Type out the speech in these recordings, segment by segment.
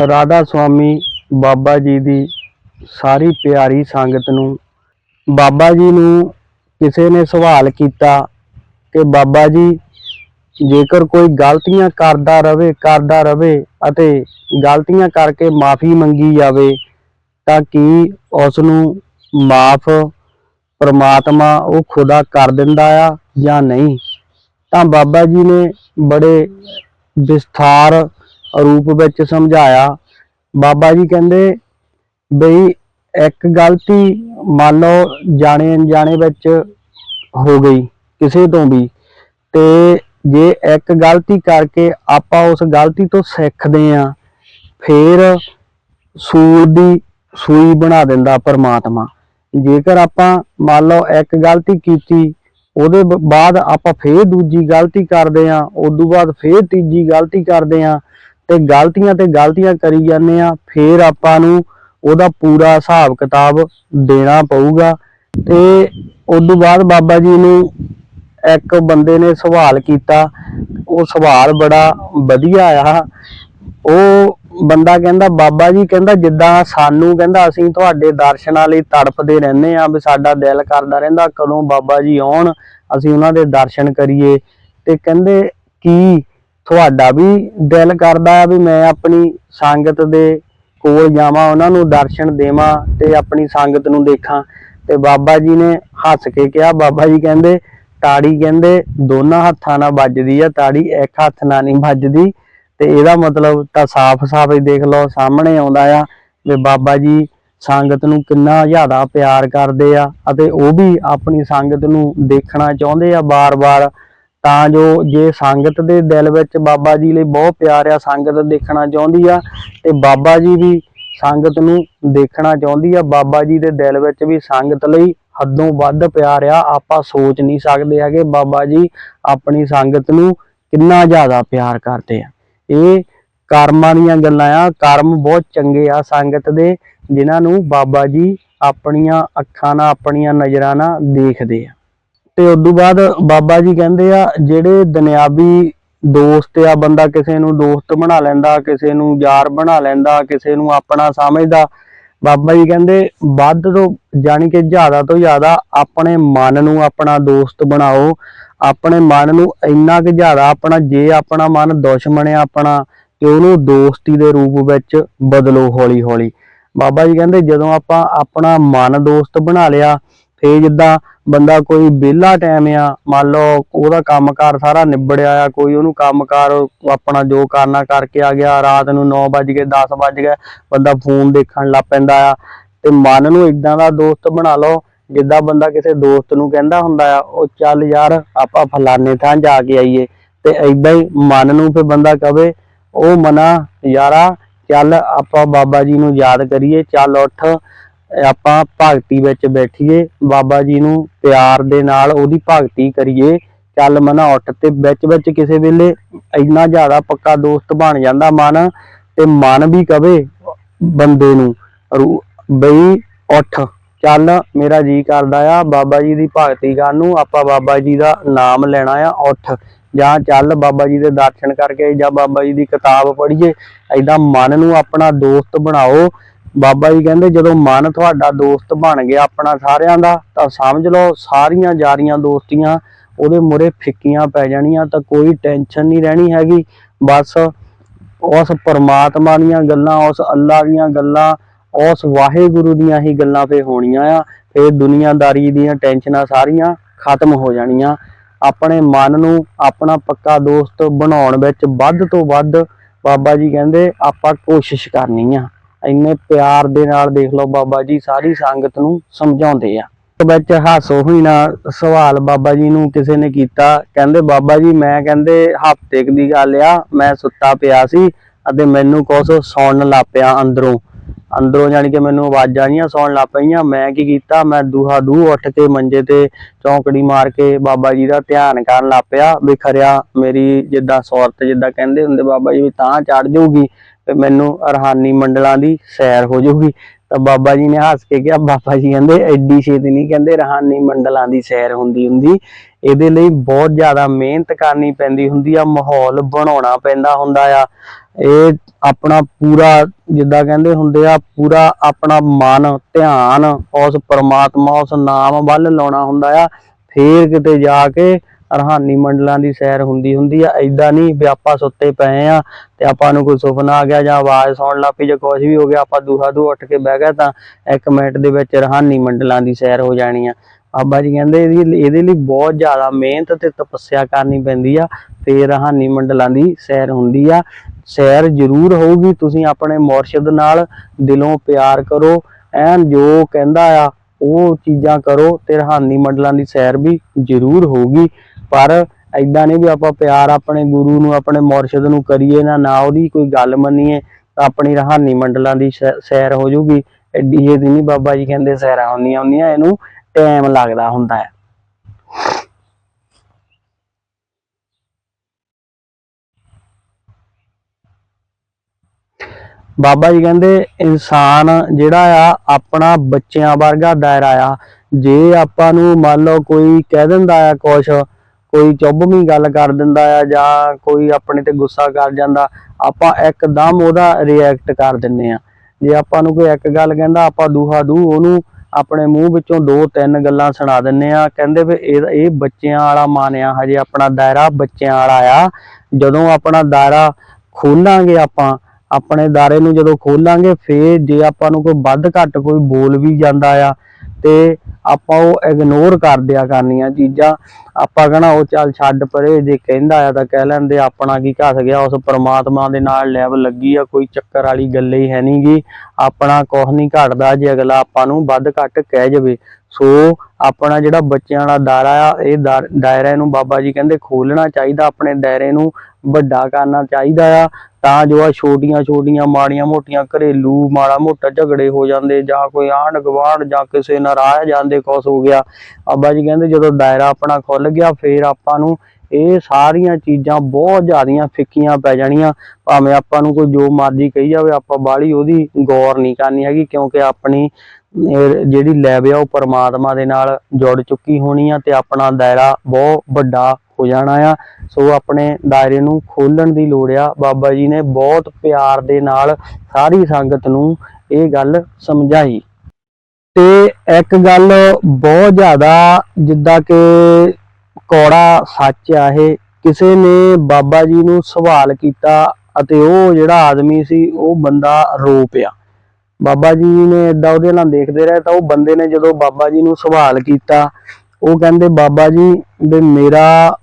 ਰਾਧਾ ਸੁਆਮੀ ਬਾਬਾ ਜੀ ਦੀ ਸਾਰੀ ਪਿਆਰੀ ਸੰਗਤ ਨੂੰ, ਬਾਬਾ ਜੀ ਨੂੰ ਕਿਸੇ ਨੇ ਸਵਾਲ ਕੀਤਾ ਕਿ ਬਾਬਾ ਜੀ, ਜੇਕਰ ਕੋਈ ਗਲਤੀਆਂ ਕਰਦਾ ਰਵੇ ਕਰਦਾ ਰਵੇ ਅਤੇ ਗਲਤੀਆਂ ਕਰਕੇ ਮਾਫੀ ਮੰਗੀ ਜਾਵੇ, ਤਾਂ ਕੀ ਉਸ ਨੂੰ ਮਾਫ ਪਰਮਾਤਮਾ ਉਹ ਖੁਦਾ ਕਰ ਦਿੰਦਾ ਆ ਜਾਂ ਨਹੀਂ? ਤਾਂ ਬਾਬਾ ਜੀ ਨੇ ਬੜੇ ਵਿਸਥਾਰ ਰੂਪ ਵਿੱਚ ਸਮਝਾਇਆ। ਬਾਬਾ ਜੀ ਕਹਿੰਦੇ ਬਈ ਇੱਕ ਗਲਤੀ ਮੰਨ ਲਓ ਜਾਣੇ ਅਣਜਾਣੇ ਵਿੱਚ ਹੋ ਗਈ ਕਿਸੇ ਤੋਂ ਵੀ। ਤੇ ਜੇ ਇੱਕ ਗਲਤੀ ਕਰਕੇ ਆਪਾਂ ਉਸ ਗਲਤੀ ਤੋਂ ਸਿੱਖਦੇ ਆ ਫੇਰ ਸੂਲ ਦੀ ਸੂਈ ਬਣਾ ਦਿੰਦਾ ਪਰਮਾਤਮਾ। ਜੇਕਰ ਆਪਾਂ ਮੰਨ ਲਓ ਇੱਕ ਗਲਤੀ ਕੀਤੀ, ਉਹਦੇ ਬਾਅਦ ਆਪਾਂ ਫੇਰ ਦੂਜੀ ਗਲਤੀ ਕਰਦੇ ਆ ਤੋਂ ਬਾਅਦ ਫੇਰ ਤੀਜੀ ਗਲਤੀ ਕਰਦੇ ਆ ਤੇ ਗਲਤੀਆਂ ਤੇ ਗਲਤੀਆਂ ਕਰੀ ਜਾਂਦੇ ਆ, ਫੇਰ ਆਪਾਂ ਨੂੰ ਉਹਦਾ ਪੂਰਾ ਹਿਸਾਬ ਕਿਤਾਬ ਦੇਣਾ ਪਊਗਾ। ਤੇ ਉਦੋਂ ਬਾਅਦ ਬਾਬਾ ਜੀ ਨੂੰ ਇੱਕ ਬੰਦੇ ਨੇ ਸਵਾਲ ਕੀਤਾ, ਉਹ ਸਵਾਲ ਬੜਾ ਵਧੀਆ ਆ। ਉਹ ਬੰਦਾ ਕਹਿੰਦਾ, ਬਾਬਾ ਜੀ ਕਹਿੰਦਾ, ਜਿੱਦਾਂ ਸਾਨੂੰ ਕਹਿੰਦਾ, ਅਸੀਂ ਤੁਹਾਡੇ ਦਰਸ਼ਨਾਂ ਲਈ ਤੜਫਦੇ ਰਹਿੰਦੇ ਆ, ਵੀ ਸਾਡਾ ਦਿਲ ਕਰਦਾ ਰਹਿੰਦਾ, ਕਦੋਂ ਬਾਬਾ ਜੀ ਆਉਣ, ਅਸੀਂ ਉਹਨਾਂ ਦੇ ਦਰਸ਼ਨ ਕਰੀਏ। ਤੇ ਕਹਿੰਦੇ, ਕੀ? ਤੁਹਾਡਾ ਵੀ ਦਿਲ ਕਰਦਾ ਆ ਵੀ ਮੈਂ ਆਪਣੀ ਸੰਗਤ ਦੇ ਕੋਲ ਜਾਵਾਂ, ਉਹਨਾਂ ਨੂੰ ਦਰਸ਼ਨ ਦੇਵਾਂ ਤੇ ਆਪਣੀ ਸੰਗਤ ਨੂੰ ਦੇਖਾਂ। ਤੇ ਬਾਬਾ ਜੀ ਨੇ ਹੱਸ ਕੇ ਕਿਹਾ, ਬਾਬਾ ਜੀ ਕਹਿੰਦੇ, ਤਾੜੀ ਕਹਿੰਦੇ, ਦੋਨਾਂ ਹੱਥਾਂ ਨਾਲ ਵੱਜਦੀ ਆ ਤਾੜੀ, ਇੱਕ ਹੱਥ ਨਾਲ ਨਹੀਂ ਵੱਜਦੀ। ਤੇ ਇਹਦਾ ਮਤਲਬ ਤਾਂ ਸਾਫ਼-ਸਾਫ਼ ਹੀ ਦੇਖ ਲਓ, ਸਾਹਮਣੇ ਆਉਂਦਾ ਆ ਵੀ ਬਾਬਾ ਜੀ ਸੰਗਤ ਨੂੰ ਕਿੰਨਾ ਜ਼ਿਆਦਾ ਪਿਆਰ ਕਰਦੇ ਆ ਅਤੇ ਉਹ ਵੀ ਆਪਣੀ ਸੰਗਤ ਨੂੰ ਦੇਖਣਾ ਚਾਹੁੰਦੇ ਆ ਬਾਰ-ਬਾਰ। ਤਾਂ ਜੋ ਜੇ ਸੰਗਤ ਦੇ ਦਿਲ ਵਿੱਚ ਬਾਬਾ ਜੀ ਲਈ ਬਹੁਤ ਪਿਆਰ ਆ, ਸੰਗਤ ਦੇਖਣਾ ਚਾਹੁੰਦੀ ਆ ਤੇ ਬਾਬਾ ਜੀ ਵੀ ਸੰਗਤ ਨੂੰ ਦੇਖਣਾ ਚਾਹੁੰਦੀ ਆ, ਬਾਬਾ ਜੀ ਦੇ ਦਿਲ ਵਿੱਚ ਵੀ ਸੰਗਤ ਲਈ ਹੱਦੋਂ ਵੱਧ ਪਿਆਰ ਆ। ਆਪਾਂ ਸੋਚ ਨਹੀਂ ਸਕਦੇ ਹੈਗੇ ਬਾਬਾ ਜੀ ਆਪਣੀ ਸੰਗਤ ਨੂੰ ਕਿੰਨਾ ਜ਼ਿਆਦਾ ਪਿਆਰ ਕਰਦੇ ਆ। ਇਹ ਕਰਮਾਂ ਦੀਆਂ ਗੱਲਾਂ ਆ, ਕਰਮ ਬਹੁਤ ਚੰਗੇ ਆ ਸੰਗਤ ਦੇ, ਜਿਨ੍ਹਾਂ ਨੂੰ ਬਾਬਾ ਜੀ ਆਪਣੀਆਂ ਅੱਖਾਂ ਨਾਲ, ਆਪਣੀਆਂ ਨਜ਼ਰਾਂ ਨਾਲ ਦੇਖਦੇ ਆ। ਤੇ ਤੋਂ ਬਾਅਦ ਬਾਬਾ ਜੀ ਕਹਿੰਦੇ ਆ, ਜਿਹੜੇ ਦੁਨਿਆਵੀ ਦੋਸਤ ਆ, ਬੰਦਾ ਕਿਸੇ ਨੂੰ ਦੋਸਤ ਬਣਾ ਲੈਂਦਾ, ਕਿਸੇ ਨੂੰ ਯਾਰ ਬਣਾ ਲੈਂਦਾ, ਕਿਸੇ ਨੂੰ ਆਪਣਾ ਸਮਝਦਾ, ਬਾਬਾ ਜੀ ਕਹਿੰਦੇ ਵੱਧ ਤੋਂ, ਜਾਣੀ ਕਿ ਜ਼ਿਆਦਾ ਤੋਂ ਜ਼ਿਆਦਾ ਆਪਣੇ ਮਨ ਨੂੰ ਆਪਣਾ ਦੋਸਤ ਬਣਾਓ, ਆਪਣੇ ਮਨ ਨੂੰ ਇੰਨਾ ਕਿ ਜ਼ਿਆਦਾ ਆਪਣਾ, ਜੇ ਆਪਣਾ ਮਨ ਦੁਸ਼ਮਣ ਆ ਆਪਣਾ, ਤੇ ਉਹਨੂੰ ਦੋਸਤੀ ਦੇ ਰੂਪ ਵਿੱਚ ਬਦਲੋ ਹੌਲੀ ਹੌਲੀ ਬਾਬਾ ਜੀ ਕਹਿੰਦੇ ਜਦੋਂ ਆਪਾਂ ਆਪਣਾ ਮਨ ਦੋਸਤ ਬਣਾ ਲਿਆ ਫੇਰ ਜਿੱਦਾਂ ਬੰਦਾ ਕੋਈ ਵਿਹਲਾ ਟਾਈਮ ਆ, ਮੰਨ ਲਓ ਉਹਦਾ ਕੰਮਕਾਰ ਸਾਰਾ ਨਿਬੜਿਆ ਆ, ਕੋਈ ਉਹਨੂੰ ਕੰਮਕਾਰ ਆਪਣਾ ਜੋ ਕਰਨਾ ਕਰਕੇ ਆ ਗਿਆ, ਰਾਤ ਨੂੰ 9 ਵੱਜ ਗਏ 10 ਵੱਜ ਗਏ, ਬੰਦਾ ਫੋਨ ਦੇਖਣ ਲੱਗ ਪੈਂਦਾ ਆ। ਤੇ ਮਨ ਨੂੰ ਇਦਾਂ ਦਾ ਦੋਸਤ ਬਣਾ ਲਓ, ਜਿੱਦਾਂ ਬੰਦਾ ਕਿਸੇ ਦੋਸਤ ਨੂੰ ਕਹਿੰਦਾ ਹੁੰਦਾ ਆ, ਉਹ ਚੱਲ ਯਾਰ ਆਪਾਂ ਫਲਾਣੇ ਥਾਂ ਜਾ ਕੇ ਆਈਏ। ਤੇ ਏਦਾਂ ਹੀ ਮਨ ਨੂੰ ਫੇ ਬੰਦਾ ਕਵੇ, ਉਹ ਮਨਾ, ਯਾਰਾ, ਚੱਲ ਆਪਾਂ ਬਾਬਾ ਜੀ ਨੂੰ ਯਾਦ ਕਰੀਏ, ਚੱਲ ਉੱਠ ਆਪਾਂ ਭਗਤੀ ਵਿੱਚ ਬੈਠੀਏ, ਬਾਬਾ ਜੀ ਨੂੰ ਪਿਆਰ ਦੇ ਨਾਲ ਉਹਦੀ ਭਗਤੀ ਕਰੀਏ, ਚੱਲ ਮਨਾ ਉੱਠ ਤੇ ਵਿੱਚ ਵਿੱਚ ਕਿਸੇ ਵੇਲੇ ਇੰਨਾ ਜ਼ਿਆਦਾ ਪੱਕਾ ਦੋਸਤ ਬਣ ਜਾਂਦਾ ਮਨ ਤੇ ਮਨ ਵੀ ਕਵੇ ਬੰਦੇ ਨੂੰ ਬਈ ਉੱਠ, ਚੱਲ ਮੇਰਾ ਜੀ ਕਰਦਾ ਆ, ਬਾਬਾ ਜੀ ਦੀ ਭਗਤੀ ਕਰਨ ਨੂੰ ਆਪਾਂ ਬਾਬਾ ਜੀ ਦਾ ਨਾਮ ਲੈਣਾ ਆ, ਉੱਠ। ਜਾਂ ਚੱਲ ਬਾਬਾ ਜੀ ਦੇ ਦਰਸ਼ਨ ਕਰਕੇ ਜਾਂ ਬਾਬਾ ਜੀ ਦੀ ਕਿਤਾਬ ਪੜ੍ਹੀਏ ਐਦਾਂ ਮਨ ਨੂੰ ਆਪਣਾ ਦੋਸਤ ਬਣਾਓ ਬਾਬਾ ਜੀ ਕਹਿੰਦੇ, ਜਦੋਂ ਮਨ ਤੁਹਾਡਾ ਦੋਸਤ ਬਣ ਗਿਆ ਆਪਣਾ ਸਾਰਿਆਂ ਦਾ, ਤਾਂ ਸਮਝ ਲਓ ਸਾਰੀਆਂ ਯਾਰੀਆਂ ਦੋਸਤੀਆਂ ਉਹਦੇ ਮੁਰੇ ਫਿੱਕੀਆਂ ਪੈ ਜਾਣੀਆਂ, ਤਾਂ ਕੋਈ ਟੈਨਸ਼ਨ ਨਹੀਂ ਰਹਿਣੀ ਹੈਗੀ। ਬਸ ਉਸ ਪਰਮਾਤਮਾ ਦੀਆਂ ਗੱਲਾਂ, ਉਸ ਅੱਲਾ ਦੀਆਂ ਗੱਲਾਂ, ਉਸ ਵਾਹਿਗੁਰੂ ਦੀਆਂ ਹੀ ਗੱਲਾਂ ਫੇ ਹੋਣੀਆਂ ਆ। ਫੇ ਦੁਨੀਆਦਾਰੀ ਦੀਆਂ ਟੈਨਸ਼ਨਾਂ ਸਾਰੀਆਂ ਖਤਮ ਹੋ ਜਾਣੀਆਂ। ਆਪਣੇ ਮਨ ਨੂੰ ਆਪਣਾ ਪੱਕਾ ਦੋਸਤ ਬਣਾਉਣ ਵਿੱਚ ਵੱਧ ਤੋਂ ਵੱਧ ਬਾਬਾ ਜੀ ਕਹਿੰਦੇ, ਆਪਾਂ ਕੋਸ਼ਿਸ਼ ਕਰਨੀ ਆ। ਇੰਨੇ ਪਿਆਰ ਦੇ ਨਾਲ ਦੇਖ ਲਓ ਬਾਬਾ ਜੀ ਸਾਰੀ ਸੰਗਤ ਨੂੰ ਸਮਝਾਉਂਦੇ ਆ। ਵਿੱਚ ਹਾਸੋ ਹੋਈ ਨਾ ਸਵਾਲ ਬਾਬਾ ਜੀ ਨੂੰ ਕਿਸੇ ਨੇ ਕੀਤਾ, ਕਹਿੰਦੇ ਬਾਬਾ ਜੀ ਮੈਂ ਕਹਿੰਦੇ ਹਫ਼ਤੇ ਦੀ ਗੱਲ ਆ, ਮੈਂ ਸੁੱਤਾ ਪਿਆ ਸੀ ਅਤੇ ਮੈਨੂੰ ਕੁਛ ਸੁਣਨ ਲੱਗ ਪਿਆ ਅੰਦਰੋਂ। ਅੰਦਰੋਂ ਜਾਣੀ ਕਿ ਮੈਨੂੰ ਆਵਾਜ਼ਾਂ ਜੀਆਂ ਸੌਣ ਲੱਗ ਪਈਆਂ, ਮੈਂ ਕੀ ਕੀਤਾ, ਮੈਂ ਦੂਹਾ ਦੂ ਉੱਠ ਕੇ ਮੰਜੇ ਤੇ ਚੌਂਕੜੀ ਮਾਰ ਕੇ ਬਾਬਾ ਜੀ ਦਾ ਧਿਆਨ ਕਰਨ ਲੱਗ ਪਿਆ, ਵੀ ਖਰਿਆ ਮੇਰੀ ਜਿੱਦਾਂ ਸ਼ੌਰਤ ਜਿੱਦਾਂ ਕਹਿੰਦੇ ਹੁੰਦੇ ਬਾਬਾ ਜੀ ਵੀ ਤਾਂ ਚੜ ਜਾਊਗੀ। ਤੇ ਮੈਨੂੰ ਰਹਾਨੀ ਮੰਡਲਾਂ ਦੀ ਸੈਰ ਹੋ ਜਾਊਗੀ। ਤਾਂ ਬਾਬਾ ਜੀ ਨੇ ਹੱਸ ਕੇ ਕਿਹਾ, ਬਾਬਾ ਜੀ ਕਹਿੰਦੇ, ਐਡੀ ਛੇਤੀ ਨਹੀਂ ਕਹਿੰਦੇ ਰਹਾਨੀ ਮੰਡਲਾਂ ਦੀ ਸੈਰ ਹੁੰਦੀ ਹੁੰਦੀ। ਇਹਦੇ ਲਈ ਬਹੁਤ ਜ਼ਿਆਦਾ ਮਿਹਨਤ ਕਰਨੀ ਪੈਂਦੀ ਹੁੰਦੀ ਆ, ਮਾਹੌਲ ਬਣਾਉਣਾ ਪੈਂਦਾ ਹੁੰਦਾ ਆ। ਇਹ ਆਪਣਾ ਪੂਰਾ, ਜਿੱਦਾਂ ਕਹਿੰਦੇ ਹੁੰਦੇ ਆ, ਪੂਰਾ ਆਪਣਾ ਮਨ, ਧਿਆਨ, ਉਸ ਪਰਮਾਤਮਾ, ਉਸ ਨਾਮ ਵੱਲ ਲਾਉਣਾ ਹੁੰਦਾ ਆ। ਫੇਰ ਕਿਤੇ ਜਾ ਕੇ ਰਹਾਨੀ ਮੰਡਲਾਂ ਦੀ ਸੈਰ ਹੁੰਦੀ ਹੁੰਦੀ ਆ ਐਦਾਂ ਨਹੀਂ ਵੀ ਆਪਾਂ ਸੁੱਤੇ ਪਏ ਆ ਤੇ ਆਪਾਂ ਨੂੰ ਕੋਈ ਸੁਪਨਾ ਆ ਗਿਆ ਜਾਂ ਆਵਾਜ਼ ਸੁਣਨ ਲੱਗ ਪਈ ਜਾਂ ਕੁਝ ਵੀ ਹੋ ਗਿਆ, ਆਪਾਂ ਦੂਹਾ ਦੂ ਉੱਠ ਕੇ ਬਹਿ ਗਏ ਤਾਂ ਇੱਕ ਮਿੰਟ ਦੇ ਵਿੱਚ ਰਹਾਨੀ ਮੰਡਲਾਂ ਦੀ ਸੈਰ ਹੋ ਜਾਣੀ ਆ। ਬਾਬਾ ਜੀ ਕਹਿੰਦੇ ਇਹਦੇ ਲਈ ਬਹੁਤ ਜ਼ਿਆਦਾ ਮਿਹਨਤ ਤੇ ਤਪੱਸਿਆ ਕਰਨੀ ਪੈਂਦੀ ਆ ਤੇ ਰਹਾਨੀ ਮੰਡਲਾਂ ਦੀ ਸੈਰ ਹੁੰਦੀ ਆ। ਸੈਰ ਜ਼ਰੂਰ ਹੋਊਗੀ, ਤੁਸੀਂ ਆਪਣੇ ਮੁਰਸ਼ਿਦ ਨਾਲ ਦਿਲੋਂ ਪਿਆਰ ਕਰੋ, ਐਨ ਜੋ ਕਹਿੰਦਾ ਆ, ਉਹ ਚੀਜ਼ਾਂ ਕਰੋ ਤੇ ਰਹਾਨੀ ਮੰਡਲਾਂ ਦੀ ਸੈਰ ਵੀ ਜ਼ਰੂਰ ਹੋਊਗੀ। ਪਰ ਐਦਾਂ ਨਹੀਂ ਵੀ ਆਪਾਂ ਪਿਆਰ ਆਪਣੇ ਗੁਰੂ ਨੂੰ, ਆਪਣੇ ਮੁਰਸ਼ਿਦ ਨੂੰ ਕਰੀਏ ਨਾ ਨਾ ਉਹਦੀ ਕੋਈ ਗੱਲ ਮੰਨੀਏ, ਤਾਂ ਆਪਣੀ ਰਹਾਨੀ ਮੰਡਲਾਂ ਦੀ ਸੈ- ਸੈਰ ਹੋ ਜੂਗੀ ਐਡੀ ਜਿਹੀ ਨਹੀਂ ਬਾਬਾ ਜੀ ਕਹਿੰਦੇ ਸੈਰਾਂ ਹੁੰਦੀਆਂ ਹੁੰਦੀਆਂ, ਇਹਨੂੰ ਟਾਈਮ ਲੱਗਦਾ ਹੁੰਦਾ ਹੈ। ਬਾਬਾ ਜੀ ਕਹਿੰਦੇ, ਇਨਸਾਨ ਜਿਹੜਾ ਆ, ਆਪਣਾ ਬੱਚਿਆਂ ਵਰਗਾ ਦਾਇਰਾ ਆ। ਜੇ ਆਪਾਂ ਨੂੰ ਮੰਨ ਲਓ ਕੋਈ ਕਹਿ ਦਿੰਦਾ ਆ ਕੁਛ ਕੋਈ ਚੁੱਭਵੀਂ ਗੱਲ ਕਰ ਦਿੰਦਾ ਆ ਜਾਂ ਕੋਈ ਆਪਣੇ ਤੇ ਗੁੱਸਾ ਕਰ ਜਾਂਦਾ, ਆਪਾਂ ਇੱਕਦਮ ਉਹਦਾ ਰਿਐਕਟ ਕਰ ਦਿੰਨੇ ਆ। ਜੇ ਆਪਾਂ ਨੂੰ ਕੋਈ ਇੱਕ ਗੱਲ ਕਹਿੰਦਾ, ਆਪਾਂ ਦੂਹਾ ਦੂ ਉਹਨੂੰ ਆਪਣੇ ਮੂੰਹ ਵਿੱਚੋਂ ਦੋ ਤਿੰਨ ਗੱਲਾਂ ਸੁਣਾ ਦਿੰਨੇ ਆ, ਕਹਿੰਦੇ ਵੀ ਇਹ ਇਹ ਬੱਚਿਆਂ ਵਾਲਾ ਮਾਨਿਆ, ਹਜੇ ਆਪਣਾ ਦਾਇਰਾ ਬੱਚਿਆਂ ਵਾਲਾ ਆ। ਜਦੋਂ ਆਪਣਾ ਦਾਇਰਾ ਖੋਲਾਂਗੇ ਆਪਾਂ, ਆਪਣੇ ਦਾਇਰੇ ਨੂੰ ਜਦੋਂ ਖੋਲਾਂਗੇ, ਫੇਰ ਜੇ ਆਪਾਂ ਨੂੰ ਕੋਈ ਵੱਧ ਘੱਟ ਕੋਈ ਬੋਲ ਵੀ ਜਾਂਦਾ ਆ, ਤੇ ਆਪਾਂ ਉਹ ਇਗਨੋਰ ਕਰ ਦਿਆ ਕਰਨੀਆਂ ਚੀਜ਼ਾਂ। ਆਪਾਂ ਕਹਣਾ ਉਹ ਚੱਲ ਛੱਡ ਪਰੇ, ਜੇ ਕਹਿੰਦਾ ਆ ਤਾਂ ਕਹਿ ਲੈਂਦੇ, ਆਪਣਾ ਕੀ ਘਸ ਗਿਆ, ਉਸ ਪ੍ਰਮਾਤਮਾ ਦੇ ਨਾਲ ਲੈਵਲ ਲੱਗੀ ਆ, ਕੋਈ ਚੱਕਰ ਵਾਲੀ ਗੱਲ ਹੀ ਹੈ ਨਹੀਂਗੀ ਆਪਣਾ ਕੁਛ ਨਹੀਂ ਘਟਦਾ, ਜੇ ਅਗਲਾ ਆਪਾਂ ਨੂੰ ਵੱਧ ਘੱਟ ਕਹਿ ਜਾਵੇ। ਸੋ, ਆਪਣਾ ਜਿਹੜਾ ਬੱਚਿਆਂ ਵਾਲਾ ਦਾਇਰਾ ਆ, ਇਹ ਦਾ- ਦਾਇਰੇ ਨੂੰ ਬਾਬਾ ਜੀ ਕਹਿੰਦੇ ਖੋਲਣਾ ਚਾਹੀਦਾ, ਆਪਣੇ ਦਾਇਰੇ ਨੂੰ ਵੱਡਾ ਕਰਨਾ ਚਾਹੀਦਾ ਆ। ਤਾਂ ਜੋ ਆ ਛੋਟੀਆਂ ਛੋਟੀਆਂ ਮਾੜੀਆਂ ਮੋਟੀਆਂ ਘਰੇਲੂ ਮਾੜਾ ਮੋਟਾ ਝਗੜੇ ਹੋ ਜਾਂਦੇ, ਜਾਂ ਕੋਈ ਆਂਢ ਗੁਆਂਢ ਜਾਂ ਕਿਸੇ ਨਾਰਾਜ਼ ਜਾਂਦੇ ਕੁਛ ਹੋ ਗਿਆ ਬਾਬਾ ਜੀ ਕਹਿੰਦੇ ਜਦੋਂ ਦਾਇਰਾ ਆਪਣਾ ਖੁੱਲ ਗਿਆ, ਫੇਰ ਆਪਾਂ ਨੂੰ ਇਹ ਸਾਰੀਆਂ ਚੀਜ਼ਾਂ ਬਹੁਤ ਜ਼ਿਆਦੀਆਂ ਫਿੱਕੀਆਂ ਪੈ ਜਾਣੀਆਂ, ਭਾਵੇਂ ਆਪਾਂ ਨੂੰ ਕੋਈ ਜੋ ਮਰਜ਼ੀ ਕਹੀ ਜਾਵੇ, ਆਪਾਂ ਬਾਹਲੀ ਉਹਦੀ ਗੌਰ ਨਹੀਂ ਕਰਨੀ ਹੈਗੀ, ਕਿਉਂਕਿ ਆਪਣੀ ਜਿਹੜੀ ਲੈਬ ਆ ਉਹ ਪਰਮਾਤਮਾ ਦੇ ਨਾਲ ਜੁੜ ਚੁੱਕੀ ਹੋਣੀ ਆ ਤੇ ਆਪਣਾ ਦਾਇਰਾ ਬਹੁਤ ਵੱਡਾ ਹੋ ਜਾਣਾ ਆ। ਸੋ ਆਪਣੇ ਦਾਇਰੇ ਨੂੰ ਖੋਲਣ ਦੀ ਲੋੜ ਆ। ਬਾਬਾ ਜੀ ਨੇ ਬਹੁਤ ਪਿਆਰ ਦੇ ਨਾਲ ਸਾਰੀ ਸੰਗਤ ਨੂੰ ਇਹ ਗੱਲ ਸਮਝਾਈ। ਤੇ ਇੱਕ ਗੱਲ ਬਹੁਤ ਜ਼ਿਆਦਾ ਜਿੱਦਾਂ ਕਿ ਕੌੜਾ ਸੱਚ ਆ ਇਹ। ਕਿਸੇ ਨੇ ਬਾਬਾ ਜੀ ਨੂੰ ਸਵਾਲ ਕੀਤਾ ਅਤੇ ਉਹ ਜਿਹੜਾ ਆਦਮੀ ਸੀ, ਉਹ ਬੰਦਾ ਰੋ ਪਿਆ ਬਾਬਾ ਜੀ ਨੇ ਏਦਾਂ ਉਹਦੇ ਨਾਲ ਦੇਖਦੇ ਰਹੇ ਤਾਂ ਉਹ ਬੰਦੇ ਨੇ ਜਦੋਂ ਬਾਬਾ ਜੀ ਨੂੰ ਸਵਾਲ ਕੀਤਾ, ਉਹ ਕਹਿੰਦੇ, ਬਾਬਾ ਜੀ, ਵੀ ਮੇਰਾ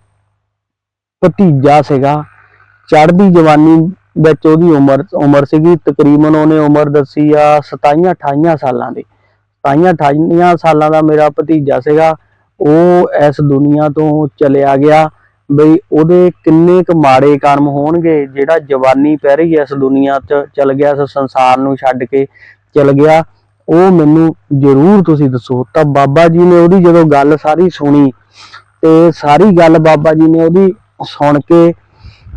ਭਤੀਜਾ ਸੀਗਾ, ਚੜ੍ਹਦੀ ਜਵਾਨੀ ਵਿੱਚ ਉਹਦੀ ਉਮਰ ਉਮਰ ਸੀਗੀ ਤਕਰੀਬਨ ਉਹਨੇ ਉਮਰ ਦੱਸੀ ਆ 27 28 ਸਾਲਾਂ ਦੀ। 27 28 ਸਾਲਾਂ ਦਾ ਮੇਰਾ ਭਤੀਜਾ ਸੀਗਾ, ਉਹ ਇਸ ਦੁਨੀਆ ਤੋਂ ਚਲਿਆ ਗਿਆ ਬਈ ਉਹਦੇ ਕਿੰਨੇ ਕੁ ਮਾੜੇ ਕਰਮ ਹੋਣਗੇ, ਜਿਹੜਾ ਜਵਾਨੀ ਪੈ ਰਹੀ ਇਸ ਦੁਨੀਆ 'ਚ, ਚਲ ਗਿਆ ਇਸ ਸੰਸਾਰ ਨੂੰ ਛੱਡ ਕੇ ਚਲ ਗਿਆ। ਉਹ ਮੈਨੂੰ ਜ਼ਰੂਰ ਤੁਸੀਂ ਦੱਸੋ। ਤਾਂ ਬਾਬਾ ਜੀ ਨੇ ਉਹਦੀ ਜਦੋਂ ਗੱਲ ਸਾਰੀ ਸੁਣੀ ਤੇ ਸਾਰੀ ਗੱਲ ਬਾਬਾ ਜੀ ਨੇ ਉਹਦੀ ਸੁਣ ਕੇ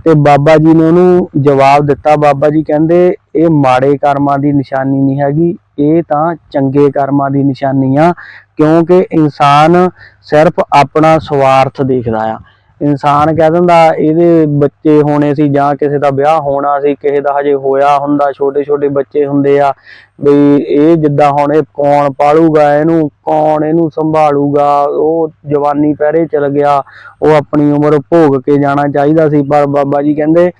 ਤੇ ਬਾਬਾ ਜੀ ਨੇ ਉਹਨੂੰ ਜਵਾਬ ਦਿੱਤਾ। ਬਾਬਾ ਜੀ ਕਹਿੰਦੇ, ਇਹ ਮਾੜੇ ਕਰਮਾਂ ਦੀ ਨਿਸ਼ਾਨੀ ਨਹੀਂ ਹੈਗੀ, ਇਹ ਤਾਂ ਚੰਗੇ ਕਰਮਾਂ ਦੀ ਨਿਸ਼ਾਨੀ ਆ, ਕਿਉਂਕਿ ਇਨਸਾਨ ਸਿਰਫ ਆਪਣਾ ਸਵਾਰਥ ਦੇਖਦਾ ਆ। ਇਨਸਾਨ ਕਹਿ ਦਿੰਦਾ, ਇਹਦੇ ਬੱਚੇ ਹੋਣੇ ਸੀ ਜਾਂ ਕਿਸੇ ਦਾ ਵਿਆਹ ਹੋਣਾ ਸੀ, ਕਿਸੇ ਦਾ ਹਜੇ ਹੋਇਆ ਹੁੰਦਾ ਛੋਟੇ ਛੋਟੇ ਬੱਚੇ ਹੁੰਦੇ ਆ, ਬਈ ਇਹ ਜਿੱਦਾਂ ਹੁਣ ਇਹ ਕੌਣ ਪਾਲੂਗਾ ਇਹਨੂੰ, ਕੌਣ ਇਹਨੂੰ ਸੰਭਾਲੂਗਾ, ਉਹ ਜਵਾਨੀ ਪਹਿਰੇ ਚਲ ਗਿਆ, ਉਹ ਆਪਣੀ ਉਮਰ ਭੋਗ ਕੇ ਜਾਣਾ ਚਾਹੀਦਾ ਸੀ, ਪਰ ਬਾਬਾ ਜੀ ਕਹਿੰਦੇ,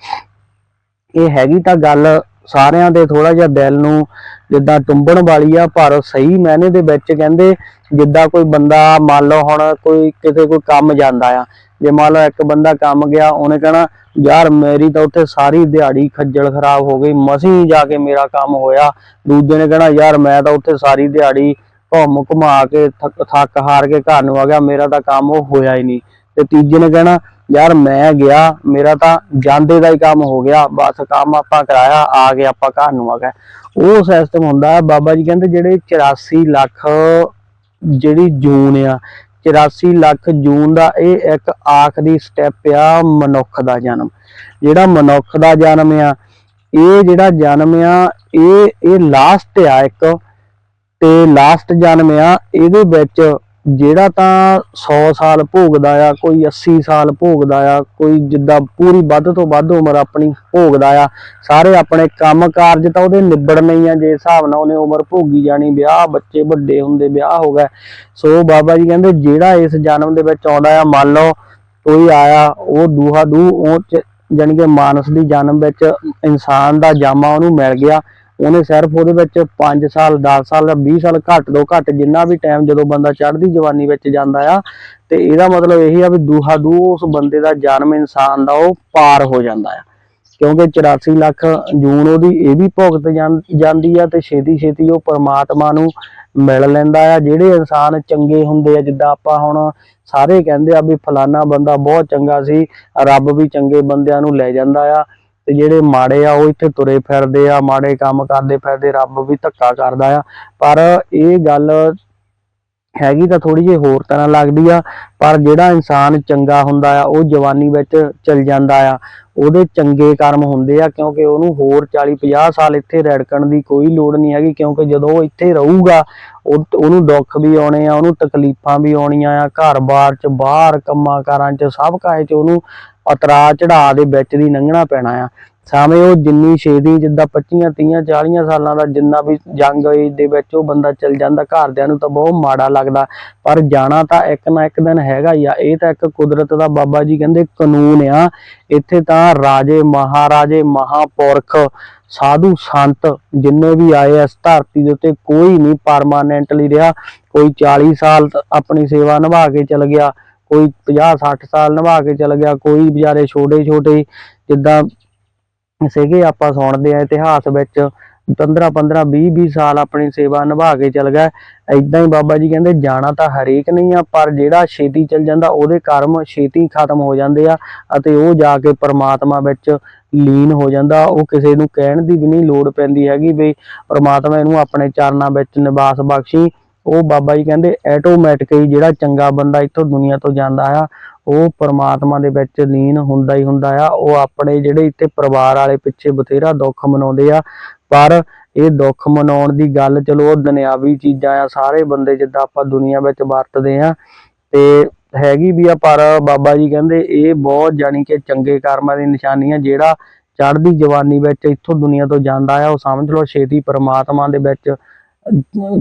ਇਹ ਹੈਗੀ ਤਾਂ ਗੱਲ ਸਾਰਿਆਂ ਦੇ ਥੋੜਾ ਜਿਹਾ ਦਿਲ ਨੂੰ, ਜਿੱਦਾਂ ਟੁੰਬਣ ਵਾਲੀ ਆ, ਪਰ ਸਹੀ ਮਾਇਨੇ ਦੇ ਵਿੱਚ ਕਹਿੰਦੇ, ਜਿੱਦਾਂ ਕੋਈ ਬੰਦਾ ਮੰਨ ਲਓ ਹੁਣ ਕੋਈ, ਕਿਸੇ ਕੋਈ ਕੰਮ ਜਾਂਦਾ ਆ ਜੇ ਮੰਨ ਲਓ ਇੱਕ ਬੰਦਾ ਕੰਮ ਗਿਆ, ਉਹਨੇ ਕਹਿਣਾ, ਯਾਰ ਮੇਰੀ ਤਾਂ ਉੱਥੇ ਸਾਰੀ ਦਿਹਾੜੀ ਖੱਜਲ ਖਰਾਬ ਹੋ ਗਈ ਮਸੀਂ ਜਾ ਕੇ ਮੇਰਾ ਕੰਮ ਹੋਇਆ। ਦੂਜੇ ਨੇ ਕਹਿਣਾ, ਯਾਰ ਮੈਂ ਤਾਂ ਉੱਥੇ ਸਾਰੀ ਦਿਹਾੜੀ ਘੁੰਮ ਘੁਮਾ ਕੇ, ਥੱਕ ਹਾਰ ਕੇ ਘਰ ਨੂੰ ਆ ਗਿਆ, ਮੇਰਾ ਤਾਂ ਕੰਮ ਉਹ ਹੋਇਆ ਹੀ ਨਹੀਂ। ਤੇ ਤੀਜੇ ਨੇ ਕਹਿਣਾ, ਯਾਰ ਮੈਂ ਗਿਆ, ਮੇਰਾ ਤਾਂ ਜਾਂਦੇ ਦਾ ਹੀ ਕੰਮ ਹੋ ਗਿਆ, ਬਸ ਕੰਮ ਆਪਾਂ ਕਰਾਇਆ, ਆ ਕੇ ਆਪਾਂ ਘਰ ਨੂੰ ਆ ਗਏ। ਉਹ ਸਿਸਟਮ ਹੁੰਦਾ ਬਾਬਾ ਜੀ ਕਹਿੰਦੇ ਜਿਹੜੇ 84 ਲੱਖ ਜਿਹੜੀ ਜੂਨ ਆ 84 ਲੱਖ ਜੂਨ ਦਾ ਇਹ ਇੱਕ ਆਖਰੀ ਸਟੈਪ ਆ ਮਨੁੱਖ ਦਾ ਜਨਮ। ਜਿਹੜਾ ਮਨੁੱਖ ਦਾ ਜਨਮ ਆ, ਇਹ ਜਿਹੜਾ ਜਨਮ ਆ, ਇਹ ਇਹ ਲਾਸਟ ਆ ਇੱਕ। ਤੇ ਲਾਸਟ ਜਨਮ ਆ, ਇਹਦੇ ਵਿੱਚ ਜਿਹੜਾ ਤਾਂ 100 ਸਾਲ ਭੋਗਦਾ ਆ, ਕੋਈ 80 ਸਾਲ ਭੋਗਦਾ ਆ, ਕੋਈ ਜਿੱਦਾਂ ਪੂਰੀ ਵੱਧ ਤੋਂ ਵੱਧ ਉਮਰ ਆਪਣੀ ਭੋਗਦਾ ਆ, ਸਾਰੇ ਆਪਣੇ ਕੰਮ ਕਾਰਜ ਤਾਂ ਉਹਦੇ ਨਿਬੜਨੇ ਹੀ ਆ, ਜੇ ਹਿਸਾਬ ਨਾਲ ਉਹਨੇ ਉਮਰ ਭੋਗੀ ਜਾਣੀ, ਵਿਆਹ ਬੱਚੇ ਵੱਡੇ ਹੁੰਦੇ, ਵਿਆਹ ਹੋ ਗਏ ਸੋ ਬਾਬਾ ਜੀ ਕਹਿੰਦੇ ਜਿਹੜਾ ਇਸ ਜਨਮ ਦੇ ਵਿੱਚ ਆਉਂਦਾ ਆ, ਮੰਨ ਲਓ ਕੋਈ ਆਇਆ, ਉਹ ਦੂਹਾ ਦੂ ਉਹ ਚ ਜਾਣੀ ਕਿ ਮਾਨਸ ਦੀ ਜਨਮ ਵਿੱਚ ਇਨਸਾਨ ਦਾ ਜਾਮਾ ਉਹਨੂੰ ਮਿਲ ਗਿਆ ਉਹਨੇ ਸਿਰਫ ਉਹਦੇ ਵਿੱਚ 5 ਸਾਲ 10 ਸਾਲ ਜਾਂ 20 ਸਾਲ ਘੱਟ ਤੋਂ ਘੱਟ ਜਿੰਨਾ ਵੀ ਟਾਈਮ ਜਦੋਂ ਬੰਦਾ ਚੜ੍ਹਦੀ ਜਵਾਨੀ ਵਿੱਚ ਜਾਂਦਾ ਆ, ਤੇ ਇਹਦਾ ਮਤਲਬ ਇਹ ਆ ਵੀ ਦੂਹਾ ਦੂ ਉਸ ਬੰਦੇ ਦਾ ਜਨਮ ਇਨਸਾਨ ਦਾ ਉਹ ਪਾਰ ਹੋ ਜਾਂਦਾ ਆ। ਕਿਉਂਕਿ 84 ਲੱਖ ਜੂਨ ਉਹਦੀ ਇਹ ਵੀ ਭੁਗਤ ਜਾਂਦੀ ਆ ਤੇ ਛੇਤੀ ਛੇਤੀ ਉਹ ਪਰਮਾਤਮਾ ਨੂੰ ਮਿਲ ਲੈਂਦਾ ਆ। ਜਿਹੜੇ ਇਨਸਾਨ ਚੰਗੇ ਹੁੰਦੇ ਆ, ਜਿੱਦਾਂ ਆਪਾਂ ਹੁਣ ਸਾਰੇ ਕਹਿੰਦੇ ਆ ਵੀ ਫਲਾਨਾ ਬੰਦਾ ਬਹੁਤ ਚੰਗਾ ਸੀ, ਰੱਬ ਵੀ ਚੰਗੇ ਬੰਦਿਆਂ ਨੂੰ ਲੈ ਜਾਂਦਾ ਆ। ਤੇ ਜਿਹੜੇ ਮਾੜੇ ਆ ਉਹ ਇੱਥੇ ਤੁਰੇ ਫਿਰਦੇ ਆ, ਮਾੜੇ ਕੰਮ ਕਰਦੇ ਫਿਰਦੇ, ਰੱਬ ਵੀ ਧੱਕਾ ਕਰਦਾ ਆ। ਪਰ ਇਹ ਗੱਲ ਹੈਗੀ ਤਾਂ ਥੋੜੀ ਜਿਹੀ ਹੋਰ ਤਰ੍ਹਾਂ ਲੱਗਦੀ ਆ, ਪਰ ਜਿਹੜਾ ਇਨਸਾਨ ਚੰਗਾ ਹੁੰਦਾ ਆ, ਉਹ ਜਵਾਨੀ ਵਿੱਚ ਚਲ ਜਾਂਦਾ ਆ। ਉਹਦੇ ਚੰਗੇ ਕਰਮ ਹੁੰਦੇ ਆ, ਕਿਉਂਕਿ ਉਹਨੂੰ ਹੋਰ 40 50 ਸਾਲ ਇੱਥੇ ਰੜਕਣ ਦੀ ਕੋਈ ਲੋੜ ਨਹੀਂ ਹੈਗੀ, ਕਿਉਂਕਿ ਜਦੋਂ ਉਹ ਇੱਥੇ ਰਹੂਗਾ ਉਹਨੂੰ ਦੁੱਖ ਵੀ ਆਉਣੇ ਆ, ਉਹਨੂੰ ਤਕਲੀਫਾਂ ਵੀ ਆਉਣੀਆਂ ਆ, ਘਰ-ਬਾਰ ਚ, ਬਾਹਰ ਕੰਮਾਂ ਕਾਰਾਂ ਚ, ਸਭ ਕਾਹੇ ਚ ਉਹਨੂੰ ਉਤਰਾ ਚੜਾ ਦੇ ਵਿੱਚ ਦੀ ਲੰਘਣਾ ਪੈਣਾ ਆ। ਸਾਵੇਂ ਉਹ ਜਿੰਨੀ ਛੇਤੀ ਜਿੱਦਾਂ 25 30 40 ਸਾਲਾਂ ਦਾ ਜਿੰਨਾ ਵੀ ਜੰਗ ਦੇ ਵਿੱਚ ਉਹ ਬੰਦਾ ਚਲ ਜਾਂਦਾ, ਘਰਦਿਆਂ ਨੂੰ ਤਾਂ ਬਹੁਤ ਮਾੜਾ ਲੱਗਦਾ। ਪਰ ਜਾਣਾ ਤਾਂ ਇੱਕ ਨਾ ਇੱਕ ਦਿਨ ਹੈਗਾ ਹੀ ਆ। ਇਹ ਤਾਂ ਇੱਕ ਕੁਦਰਤ ਦਾ ਬਾਬਾ ਜੀ ਕਹਿੰਦੇ ਕਾਨੂੰਨ ਆ। ਇੱਥੇ ਤਾਂ ਰਾਜੇ, ਮਹਾਰਾਜੇ, ਮਹਾਪੁਰਖ ਸਾਧੂ ਸੰਤ ਜਿੰਨੇ ਵੀ ਆਏ ਇਸ ਧਰਤੀ ਦੇ ਉੱਤੇ ਕੋਈ ਨਹੀਂ ਪਰਮਾਨੈਂਟਲੀ ਰਿਹਾ। ਕੋਈ 40 ਸਾਲ ਆਪਣੀ ਸੇਵਾ ਨਿਭਾ ਕੇ ਚਲ ਗਿਆ, ਕੋਈ 50 60 ਸਾਲ ਨਿਭਾ ਕੇ ਚਲ ਗਿਆ, ਕੋਈ ਵਿਚਾਰੇ ਛੋਟੇ ਛੋਟੇ ਜਿੱਦਾਂ ਸੀਗੇ ਆਪਾਂ ਸੁਣਦੇ ਆ ਇਤਿਹਾਸ ਵਿੱਚ 15 15 20 20 ਸਾਲ ਆਪਣੀ ਸੇਵਾ ਨਿਭਾ ਕੇ ਚਲ ਗਏ ਐਦਾਂ ਹੀ ਬਾਬਾ ਜੀ ਕਹਿੰਦੇ, ਜਾਣਾ ਤਾਂ ਹਰੇਕ ਨਹੀਂ ਆ, ਪਰ ਜਿਹੜਾ ਛੇਤੀ ਚਲ ਜਾਂਦਾ, ਉਹਦੇ ਕਰਮ ਛੇਤੀ ਖਤਮ ਹੋ ਜਾਂਦੇ ਆ ਅਤੇ ਉਹ ਜਾ ਕੇ ਪ੍ਰਮਾਤਮਾ ਵਿੱਚ ਲੀਨ ਹੋ ਜਾਂਦਾ। ਉਹ ਕਿਸੇ ਨੂੰ ਕਹਿਣ ਦੀ ਵੀ ਨਹੀਂ ਲੋੜ ਪੈਂਦੀ ਹੈਗੀ ਵੀ ਪਰਮਾਤਮਾ ਇਹਨੂੰ ਆਪਣੇ ਚਰਨਾਂ ਵਿੱਚ ਨਿਵਾਸ ਬਖਸ਼ੀ। ਉਹ ਬਾਬਾ ਜੀ ਕਹਿੰਦੇ ਆਟੋਮੈਟਿਕਲੀ ਜਿਹੜਾ ਚੰਗਾ ਬੰਦਾ ਇੱਥੋਂ ਦੁਨੀਆ ਤੋਂ ਜਾਂਦਾ ਆ, ਉਹ ਪ੍ਰਮਾਤਮਾ ਦੇ ਵਿੱਚ ਲੀਨ ਹੁੰਦਾ ਹੀ ਹੁੰਦਾ ਆ। ਉਹ ਆਪਣੇ ਜਿਹੜੇ ਇੱਥੇ ਪਰਿਵਾਰ ਵਾਲੇ ਪਿੱਛੇ ਬਥੇਰਾ ਦੁੱਖ ਮਨਾਉਂਦੇ ਆ। ਪਰ ਇਹ ਦੁੱਖ ਮਨਾਉਣ ਦੀ ਗੱਲ, ਚਲੋ ਉਹ ਦੁਨਿਆਵੀ ਚੀਜ਼ਾਂ ਆ, ਸਾਰੇ ਬੰਦੇ ਜਿੱਦਾਂ ਆਪਾਂ ਦੁਨੀਆ ਵਿੱਚ ਵਰਤਦੇ ਆ, ਤੇ ਹੈਗੀ ਵੀ ਆ, ਪਰ ਬਾਬਾ ਜੀ ਕਹਿੰਦੇ ਇਹ ਬਹੁਤ ਜਾਣੀ ਕਿ ਚੰਗੇ ਕਰਮਾਂ ਦੀ ਨਿਸ਼ਾਨੀ ਆ, ਜਿਹੜਾ ਚੜ੍ਹਦੀ ਜਵਾਨੀ ਵਿੱਚ ਇੱਥੋਂ ਦੁਨੀਆ ਤੋਂ ਜਾਂਦਾ ਆ, ਉਹ ਸਮਝ ਲਓ ਛੇਤੀ ਪ੍ਰਮਾਤਮਾ ਦੇ ਵਿੱਚ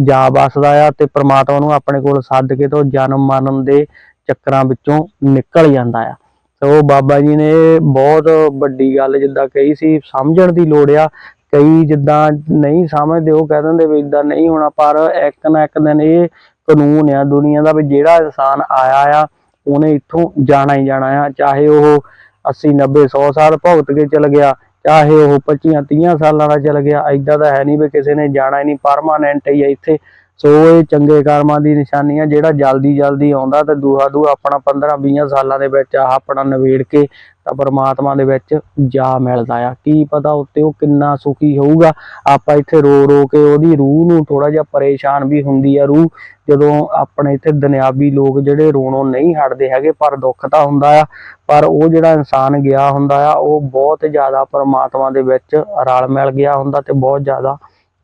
ਜਾ ਵਸਦਾ ਆ, ਤੇ ਪਰਮਾਤਮਾ ਨੂੰ ਆਪਣੇ ਕੋਲ ਸੱਦ ਕੇ ਤੋਂ ਜਨਮ ਮਰਨ ਦੇ ਚੱਕਰਾਂ ਵਿੱਚੋਂ ਨਿਕਲ ਜਾਂਦਾ ਆ। ਸੋ ਬਾਬਾ ਜੀ ਨੇ ਬਹੁਤ ਵੱਡੀ ਗੱਲ ਜਿੱਦਾਂ ਕਹੀ ਸੀ, ਸਮਝਣ ਦੀ ਲੋੜ ਆ ਕਈ ਜਿੱਦਾਂ ਨਹੀਂ ਸਮਝਦੇ, ਉਹ ਕਹਿ ਦਿੰਦੇ ਵੀ ਇਦਾਂ ਨਹੀਂ ਹੋਣਾ, ਪਰ ਇੱਕ ਨਾ ਇੱਕ ਦਿਨ ਇਹ ਕਾਨੂੰਨ ਆ ਦੁਨੀਆ ਦਾ ਵੀ ਜਿਹੜਾ ਇਨਸਾਨ ਆਇਆ ਆ, ਉਹਨੇ ਇੱਥੋਂ ਜਾਣਾ ਹੀ ਜਾਣਾ ਆ। ਚਾਹੇ ਉਹ 80 90 100 ਸਾਲ ਭੁਗਤ ਕੇ ਚਲ ਗਿਆ, ਚਾਹੇ ਉਹ 25 30 ਸਾਲਾਂ ਦਾ ਚਲ ਗਿਆ ਐਦਾਂ ਤਾਂ ਹੈ ਨਹੀਂ ਵੀ ਕਿਸੇ ਨੇ ਜਾਣਾ ਹੀ ਨਹੀਂ ਪਰਮਾਨੈਂਟ ਹੀ ਆ ਇੱਥੇ। ਸੋ ਇਹ ਚੰਗੇ ਕਰਮਾਂ ਦੀ ਨਿਸ਼ਾਨੀ ਆ, ਜਿਹੜਾ ਜਲਦੀ ਜਲਦੀ ਆਉਂਦਾ ਤੇ ਦੂਹਾ ਦੂ ਆਪਣਾ 15 20 ਸਾਲਾਂ ਦੇ ਵਿੱਚ ਆਹ ਆਪਣਾ ਨਵੇੜ ਕੇ ਤਾਂ ਪਰਮਾਤਮਾ ਦੇ ਵਿੱਚ ਜਾ ਮਿਲਦਾ ਆ। ਕੀ ਪਤਾ ਉੱਤੇ ਉਹ ਕਿੰਨਾ ਸੁਖੀ ਹੋਊਗਾ। ਆਪਾਂ ਇੱਥੇ ਰੋ ਰੋ ਕੇ ਉਹਦੀ ਰੂਹ ਨੂੰ ਥੋੜਾ ਜਿਹਾ ਪਰੇਸ਼ਾਨ ਵੀ ਹੁੰਦੀ ਆ ਰੂਹ। ਜਦੋਂ ਆਪਣੇ ਇੱਥੇ ਦੁਨਿਆਵੀ ਲੋਕ ਜਿਹੜੇ ਰੋਣੋਂ ਨਹੀਂ ਹਟਦੇ ਹੈਗੇ, ਪਰ ਦੁੱਖ ਤਾਂ ਹੁੰਦਾ ਆ। ਪਰ ਉਹ ਜਿਹੜਾ ਇਨਸਾਨ ਗਿਆ ਹੁੰਦਾ ਆ, ਉਹ ਬਹੁਤ ਜ਼ਿਆਦਾ ਪਰਮਾਤਮਾ ਦੇ ਵਿੱਚ ਰਲ ਮਿਲ ਗਿਆ ਹੁੰਦਾ ਤੇ ਬਹੁਤ ਜ਼ਿਆਦਾ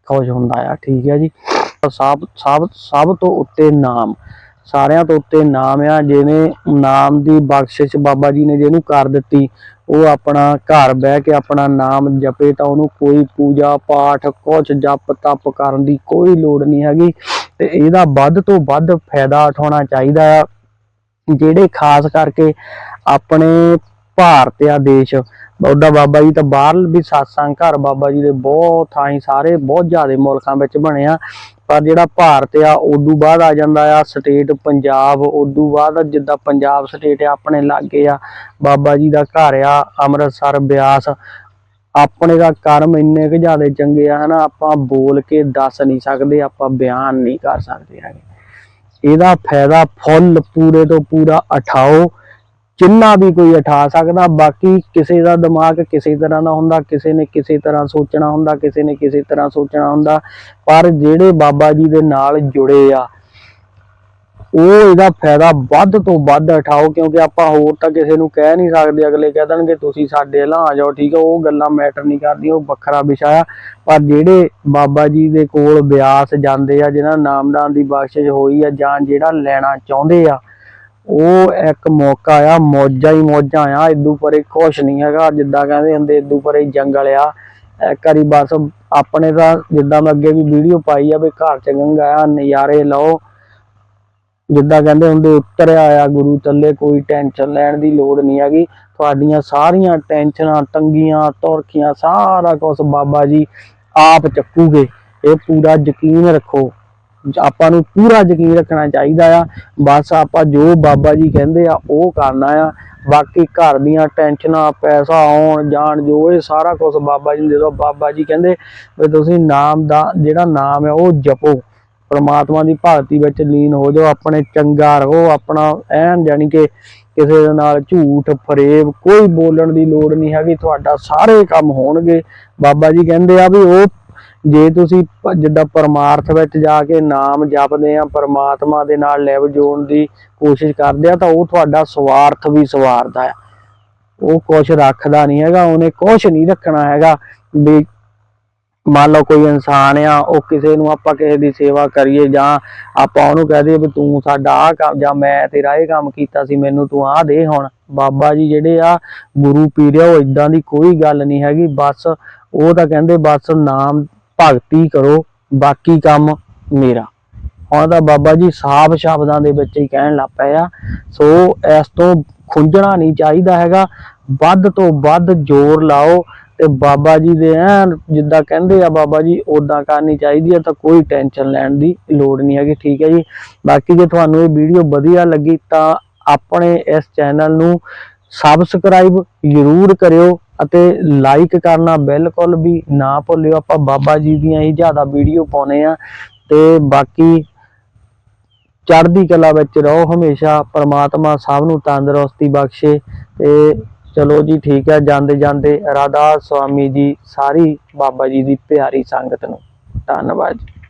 ਖੁਸ਼ ਹੁੰਦਾ ਆ। ਠੀਕ ਹੈ ਜੀ। ਸਭ ਸਭ ਸਭ ਤੋਂ ਉੱਤੇ ਨਾਮ। ਸਾਰਿਆਂ ਤੋਂ ਉੱਤੇ ਨਾਮ ਆ ਜਿਹਨੇ ਨਾਮ ਦੀ ਬਖਸ਼ਿਸ਼ ਬਾਬਾ ਜੀ ਨੇ ਜਿਹਨੂੰ ਕਰ ਦਿੱਤੀ, ਉਹ ਆਪਣਾ ਘਰ ਬਹਿ ਕੇ ਆਪਣਾ ਨਾਮ ਜਪੇ ਤਾਂ ਉਹਨੂੰ ਕੋਈ ਪੂਜਾ, ਪਾਠ, ਕੁਛ ਜਪ, ਤਪ ਕਰਨ ਦੀ ਕੋਈ ਲੋੜ ਨਹੀਂ ਹੈਗੀ। ਤੇ ਇਹਦਾ ਵੱਧ ਤੋਂ ਵੱਧ ਫਾਇਦਾ ਉਠਾਉਣਾ ਚਾਹੀਦਾ ਆ, ਜਿਹੜੇ ਖਾਸ ਕਰਕੇ ਆਪਣੇ ਭਾਰਤ ਆ ਦੇਸ਼ ਉਹਦਾ ਬਾਬਾ ਜੀ ਤਾਂ ਬਾਹਰ ਵੀ satsang ਘਰ ਬਾਬਾ ਜੀ ਦੇ ਬਹੁਤ ਥਾਈਂ ਸਾਰੇ ਬਹੁਤ ਜ਼ਿਆਦਾ ਮੁਲਕਾਂ ਵਿੱਚ ਬਣੇ ਆ। ਪਰ ਜਿਹੜਾ ਭਾਰਤ ਆ ਉਦੋਂ ਬਾਅਦ ਆ ਜਾਂਦਾ ਆ ਸਟੇਟ ਪੰਜਾਬ ਉਦੋਂ ਬਾਅਦ ਜਿੱਦਾਂ ਪੰਜਾਬ ਸਟੇਟ ਆ, ਆਪਣੇ ਲਾਗੇ ਆ, ਬਾਬਾ ਜੀ ਦਾ ਘਰ ਆ, ਅੰਮ੍ਰਿਤਸਰ, ਬਿਆਸ। ਆਪਣੇ ਦਾ ਕਰਮ ਇੰਨੇ ਕੁ ਜ਼ਿਆਦਾ ਚੰਗੇ ਆ ਹਨਾ, ਆਪਾਂ ਬੋਲ ਕੇ ਦੱਸ ਨਹੀਂ ਸਕਦੇ, ਆਪਾਂ ਬਿਆਨ ਨਹੀਂ ਕਰ ਸਕਦੇ ਹੈਗੇ। ਇਹਦਾ ਫਾਇਦਾ ਫੁੱਲ ਪੂਰੇ ਤੋਂ ਪੂਰਾ ਉਠਾਓ। ਜਿੰਨਾ ਵੀ ਕੋਈ ਉਠਾ ਸਕਦਾ, ਬਾਕੀ ਕਿਸੇ ਦਾ ਦਿਮਾਗ ਕਿਸੇ ਤਰ੍ਹਾਂ ਦਾ ਹੁੰਦਾ, ਕਿਸੇ ਨੇ ਕਿਸੇ ਤਰ੍ਹਾਂ ਸੋਚਣਾ ਹੁੰਦਾ, ਕਿਸੇ ਨੇ ਕਿਸੇ ਤਰ੍ਹਾਂ ਸੋਚਣਾ ਹੁੰਦਾ, ਪਰ ਜਿਹੜੇ ਬਾਬਾ ਜੀ ਦੇ ਨਾਲ ਜੁੜੇ ਆ, ਉਹ ਇਹਦਾ ਫਾਇਦਾ ਵੱਧ ਤੋਂ ਵੱਧ ਉਠਾਓ, ਕਿਉਂਕਿ ਆਪਾਂ ਹੋਰ ਤਾਂ ਕਿਸੇ ਨੂੰ ਕਹਿ ਨਹੀਂ ਸਕਦੇ, ਅਗਲੇ ਕਹਿ ਦੇਣਗੇ, ਤੁਸੀਂ ਸਾਡੇ ਨਾਲ ਆ ਜਾਓ, ਠੀਕ ਆ। ਉਹ ਗੱਲਾਂ ਮੈਟਰ ਨਹੀਂ ਕਰਦੀਆਂ, ਉਹ ਵੱਖਰਾ ਵਿਸ਼ਾ ਆ। ਪਰ ਜਿਹੜੇ ਬਾਬਾ ਜੀ ਦੇ ਕੋਲ ਬਿਆਸ ਜਾਂਦੇ ਆ ਜਿਹਨਾਂ ਨਾਮਦਾਨ ਦੀ ਬਖਸ਼ਿਸ਼ ਹੋਈ ਆ, ਜਾਂ ਜਿਹੜਾ ਲੈਣਾ ਚਾਹੁੰਦੇ ਆ ਉਹ ਇੱਕ ਮੌਕਾ ਆ ਮੌਜਾਂ ਹੀ ਮੌਜਾਂ ਆ ਇਦੂ ਪਰੇ ਕੁਛ ਨਹੀਂ ਹੈਗਾ, ਜਿੱਦਾਂ ਕਹਿੰਦੇ ਹੁੰਦੇ ਇਦੂ ਪਰੇ ਜੰਗਲ ਆ ਇੱਕ ਵਾਰੀ ਬਸ ਆਪਣੇ ਤਾਂ ਜਿੱਦਾਂ ਮੈਂ ਅੱਗੇ ਵੀ ਵੀਡੀਓ ਪਾਈ ਆ ਵੀ ਘਰ ਚ ਗੰਗਾ ਆ, ਨਜ਼ਾਰੇ ਲਓ। ਜਿੱਦਾਂ ਕਹਿੰਦੇ ਹੁੰਦੇ, ਉਤਰਿਆ ਆ ਗੁਰੂ ਥੱਲੇ ਕੋਈ ਟੈਨਸ਼ਨ ਲੈਣ ਦੀ ਲੋੜ ਨਹੀਂ ਹੈਗੀ। ਤੁਹਾਡੀਆਂ ਸਾਰੀਆਂ ਟੈਨਸ਼ਨਾਂ ਤੰਗੀਆਂ, ਤੁਰਖੀਆਂ, ਸਾਰਾ ਕੁਝ ਬਾਬਾ ਜੀ ਆਪ ਚੱਕੂਗੇ। ਇਹ ਪੂਰਾ ਯਕੀਨ ਰੱਖੋ। ਆਪਾਂ ਨੂੰ ਪੂਰਾ ਯਕੀਨ ਰੱਖਣਾ ਚਾਹੀਦਾ ਆ। ਬਸ ਆਪਾਂ ਜੋ ਬਾਬਾ ਜੀ ਕਹਿੰਦੇ ਆ, ਉਹ ਕਰਨਾ ਆ। ਬਾਕੀ ਘਰ ਦੀਆਂ ਟੈਨਸ਼ਨਾਂ, ਪੈਸਾ ਆਉਣ, ਜਾਣ ਜੋ ਇਹ ਸਾਰਾ ਕੁਝ ਬਾਬਾ ਜੀ ਨੂੰ ਦੇ ਦਿਓ। ਬਾਬਾ ਜੀ ਕਹਿੰਦੇ ਵੀ ਤੁਸੀਂ ਨਾਮ ਦਾ, ਜਿਹੜਾ ਨਾਮ ਹੈ ਉਹ ਜਪੋ। ਪਰਮਾਤਮਾ ਦੀ ਭਗਤੀ ਵਿੱਚ ਲੀਨ ਹੋ ਜਾਓ, ਆਪਣੇ ਚੰਗਾ ਰਹੋ, ਆਪਣਾ ਐਨ ਜਾਣੀ ਕਿ ਕਿਸੇ ਦੇ ਨਾਲ ਝੂਠ, ਫਰੇਬ, ਕੋਈ ਬੋਲਣ ਦੀ ਲੋੜ ਨਹੀਂ ਹੈਗੀ। ਤੁਹਾਡਾ ਸਾਰੇ ਕੰਮ ਹੋਣਗੇ। ਬਾਬਾ ਜੀ ਕਹਿੰਦੇ ਆ ਵੀ ਉਹ ਜੇ ਤੁਸੀਂ ਜਿੱਦਾਂ ਪਰਮਾਰਥ ਵਿੱਚ ਜਾ ਕੇ ਨਾਮ ਜਪਦੇ ਆ, ਪਰਮਾਤਮਾ ਦੇ ਨਾਲ ਲੈਵ ਜੋੜਨ ਦੀ ਕੋਸ਼ਿਸ਼ ਕਰਦੇ ਆ, ਤਾਂ ਉਹ ਤੁਹਾਡਾ ਸਵਾਰਥ ਵੀ ਸਵਾਰਦਾ ਆ। ਉਹ ਕੁਝ ਰੱਖਦਾ ਨਹੀਂ ਹੈਗਾ, ਉਹਨੇ ਕੁਝ ਨਹੀਂ ਰੱਖਣਾ ਹੈਗਾ ਵੀ ਮੰਨ ਲਓ ਕੋਈ ਇਨਸਾਨ ਆ, ਉਹ ਕਿਸੇ ਨੂੰ ਆਪਾਂ ਕਿਸੇ ਦੀ ਸੇਵਾ ਕਰੀਏ ਜਾਂ ਆਪਾਂ ਉਹਨੂੰ ਕਹਿ ਦਈਏ ਵੀ ਤੂੰ ਸਾਡਾ ਆਹ ਕੰਮ, ਜਾਂ ਮੈਂ ਤੇਰਾ ਇਹ ਕੰਮ ਕੀਤਾ ਸੀ, ਮੈਨੂੰ ਤੂੰ ਆਹ ਦੇ ਹੁਣ। ਬਾਬਾ ਜੀ ਜਿਹੜੇ ਆ, ਗੁਰੂ ਪੀਰ ਆ, ਉਹ ਇਦਾਂ ਦੀ ਕੋਈ ਗੱਲ ਨਹੀਂ ਹੈਗੀ, ਬਸ ਉਹ ਤਾਂ ਕਹਿੰਦੇ ਬਸ ਨਾਮ ਭਗਤੀ ਕਰੋ, ਬਾਕੀ ਕੰਮ ਮੇਰਾ। ਹੁਣ ਤਾਂ ਬਾਬਾ ਜੀ ਸਾਫ਼ ਸ਼ਬਦਾਂ ਦੇ ਵਿੱਚ ਹੀ ਕਹਿਣ ਲੱਗ ਪਏ ਆ। ਸੋ ਇਸ ਤੋਂ ਖੁੰਝਣਾ ਨਹੀਂ ਚਾਹੀਦਾ ਹੈਗਾ। ਵੱਧ ਤੋਂ ਵੱਧ ਜ਼ੋਰ ਲਾਓ ਤੇ ਬਾਬਾ ਜੀ ਦੇ ਐਨ ਜਿੱਦਾਂ ਕਹਿੰਦੇ ਆ ਬਾਬਾ ਜੀ ਉਦਾਂ ਕਰਨੀ ਚਾਹੀਦੀ ਹੈ ਤਾਂ ਕੋਈ ਟੈਨਸ਼ਨ ਲੈਣ ਦੀ ਲੋੜ ਨਹੀਂ ਹੈਗੀ। ਠੀਕ ਹੈ ਜੀ। ਬਾਕੀ ਜੇ ਤੁਹਾਨੂੰ ਇਹ ਵੀਡੀਓ ਵਧੀਆ ਲੱਗੀ ਤਾਂ ਆਪਣੇ ਇਸ ਚੈਨਲ ਨੂੰ ਸਬਸਕ੍ਰਾਈਬ ਜ਼ਰੂਰ ਕਰਿਓ। ਅਤੇ ਲਾਈਕ ਕਰਨਾ ਬਿਲਕੁਲ ਵੀ ਨਾ ਭੁੱਲਿਓ। ਆਪਾਂ ਬਾਬਾ ਜੀ ਦੀਆਂ ਹੀ ਜ਼ਿਆਦਾ ਵੀਡੀਓ ਪਾਉਨੇ ਆ ਤੇ ਬਾਕੀ ਚੜ੍ਹਦੀ ਕਲਾ ਵਿੱਚ ਰਹੋ ਹਮੇਸ਼ਾ, ਪ੍ਰਮਾਤਮਾ ਸਭ ਨੂੰ ਤੰਦਰੁਸਤੀ ਬਖਸ਼ੇ ਤੇ ਚਲੋ ਜੀ ਠੀਕ ਹੈ, ਜਾਂਦੇ ਜਾਂਦੇ ਰਾਧਾ ਸੁਆਮੀ ਜੀ, ਸਾਰੀ ਬਾਬਾ ਜੀ ਦੀ ਪਿਆਰੀ ਸੰਗਤ ਨੂੰ ਧੰਨਵਾਦ। ਜੀ